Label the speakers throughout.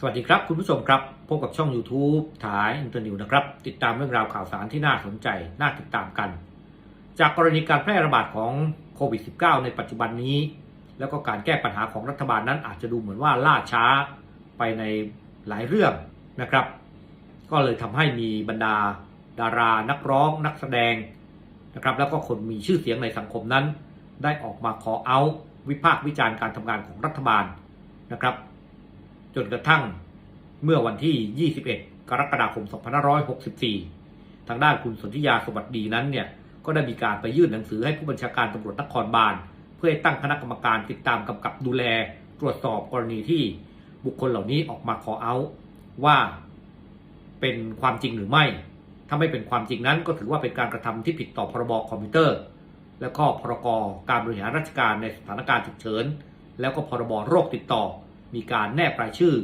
Speaker 1: สวัสดีครับคุณผู้ชมครับ พบกับช่อง YouTube ถ่ายอินเตอร์นิวนะครับ ติดตามเรื่องราวข่าวสารที่น่าสนใจ น่าติดตามกัน จากกรณีการแพร่ระบาดของโควิด -19 ในปัจจุบันนี้ แล้วก็การแก้ปัญหาของรัฐบาลนั้นอาจจะดูเหมือนว่าล่าช้าไปในหลายเรื่องนะครับ ก็เลยทำให้มีบรรดา ดารานักร้อง นักแสดงนะครับ แล้วก็คนมีชื่อเสียงในสังคมนั้น ได้ออกมาขอเอาวิพากษ์วิจารณ์การทำงานของรัฐบาลนะครับ จนกระทั่งเมื่อวันที่ 21 กรกฎาคม 2564 ทางด้านคุณสนธิยาสวัสดีนั้นเนี่ยก็ได้มีการไปยื่นหนังสือให้ผู้บัญชาการตำรวจนครบาล เพื่อให้ตั้งคณะกรรมการติดตามกำกับดูแล ตรวจสอบกรณีที่บุคคลเหล่านี้ออกมาขอเอาว่าเป็นความจริงหรือไม่ ถ้าไม่เป็นความจริงนั้นก็ถือว่าเป็นการกระทำที่ผิดต่อพรบคอมพิวเตอร์ และก็พรกการบริหารราชการในสถานการณ์ฉุกเฉิน แล้วก็พรบโรคติดต่อ มีการแนบรายชื่อ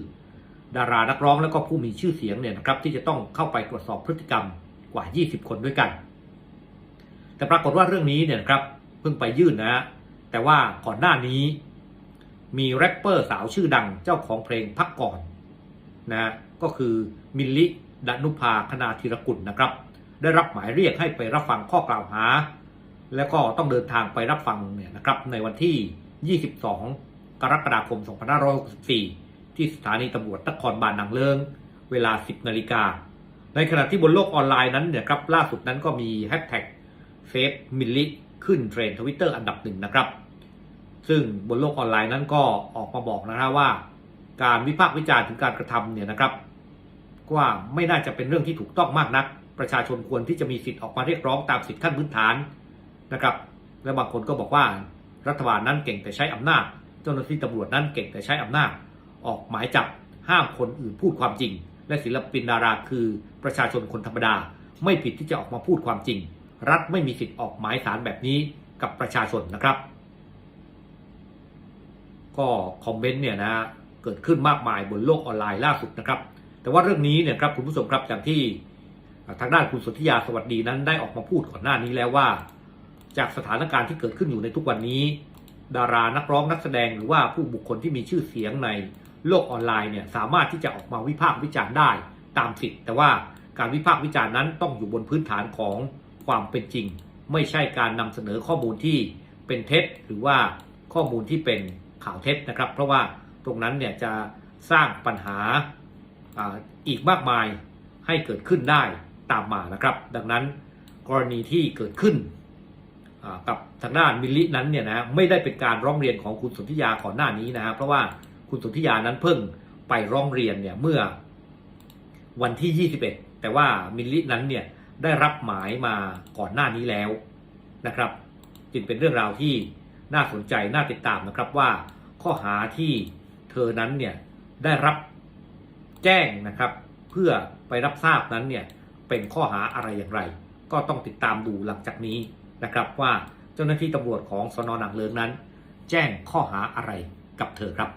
Speaker 1: ดารานักร้องแล้วก็ผู้มีชื่อเสียงเนี่ยนะครับที่จะต้องเข้าไปตรวจสอบพฤติกรรมกว่า 20 คนด้วยกัน แต่ปรากฏว่าเรื่องนี้เนี่ยนะครับเพิ่งไปยื่นนะฮะแต่ว่าก่อนหน้านี้ มีแรปเปอร์สาวชื่อดังเจ้าของเพลงพักก่อนนะฮะก็คือมิลลิดนุภาคณาธีรกุลนะครับ ได้รับหมายเรียกให้ไปรับฟังข้อกล่าวหา แล้วก็ต้องเดินทางไปรับฟังเนี่ยนะครับในวันที่ 22 กรกฎาคม 2564 ที่สถานีตำรวจนครบาลนางเลิง เวลา 10 นาฬิกา ในขณะที่บนโลกออนไลน์นั้นเนี่ยครับล่าสุดนั้นก็มีแฮชแท็กเซฟมิลลิขึ้นเทรนด์ทวิตเตอร์อันดับหนึ่งนะครับ ซึ่งบนโลกออนไลน์นั้นก็ออกมาบอกนะฮะว่า การวิพากษ์วิจารณ์ถึงการกระทำเนี่ยนะครับว่าไม่น่าจะเป็นเรื่องที่ถูกต้องมากนัก ประชาชนควรที่จะมีสิทธิ์ออกมาเรียกร้องตามสิทธิขั้นพื้นฐานนะครับ และบางคนก็บอกว่ารัฐบาลนั้นเก่งแต่ใช้อำนาจ เจ้าหน้าที่ตำรวจนั้นเก่งแต่ใช้อำนาจออกหมายจับห้ามคนอื่นพูดความจริง และศิลปินดาราคือประชาชนคนธรรมดา ไม่ผิดที่จะออกมาพูดความจริง รัฐไม่มีสิทธิ์ออกหมายสารแบบนี้กับประชาชนนะครับ ก็คอมเมนต์เนี่ยนะเกิดขึ้นมากมายบนโลกออนไลน์ล่าสุดนะครับ แต่ว่าเรื่องนี้เนี่ยครับคุณผู้ชมครับอย่างที่ทางด้านคุณสนธิยาสวัสดีนั้นได้ออกมาพูดก่อนหน้านี้แล้วว่า จากสถานการณ์ที่เกิดขึ้นอยู่ในทุกวันนี้ ดารานักร้องนักแสดงหรือว่าผู้บุคคลที่มีชื่อเสียงในโลกออนไลน์เนี่ยสามารถที่จะออกมาวิพากษ์วิจารณ์ได้ตามสิทธิ์ แต่ว่าการวิพากษ์วิจารณ์นั้นต้องอยู่บนพื้นฐานของความเป็นจริง ไม่ใช่การนำเสนอข้อมูลที่เป็นเท็จ หรือว่าข้อมูลที่เป็นข่าวเท็จนะครับ เพราะว่าตรงนั้นเนี่ยจะสร้างปัญหาอาอีกมากมายให้เกิดขึ้นได้ตามมานะครับ ดังนั้นกรณีที่เกิดขึ้น กับทางด้านมิลลินั้นเนี่ยนะไม่ได้เป็นการร้องเรียนของคุณสนธิยาก่อนหน้านี้นะฮะเพราะว่าคุณสนธิยานั้นเพิ่งไปร้องเรียนเนี่ยเมื่อวันที่ 21 แต่ว่ามิลลินั้นเนี่ยได้รับหมายมาก่อนหน้านี้แล้วนะครับ จึงเป็นเรื่องราวที่น่าสนใจน่าติดตามนะครับว่าข้อหาที่เธอนั้นเนี่ยได้รับแจ้งนะครับ เพื่อไปรับทราบนั้นเนี่ยเป็นข้อหาอะไรอย่างไร ก็ต้องติดตามดูหลังจากนี้ นะครับว่าเจ้าหน้าที่ตำรวจของสนหนังเลิงนั้น แจ้งข้อหาอะไรกับเธอครับ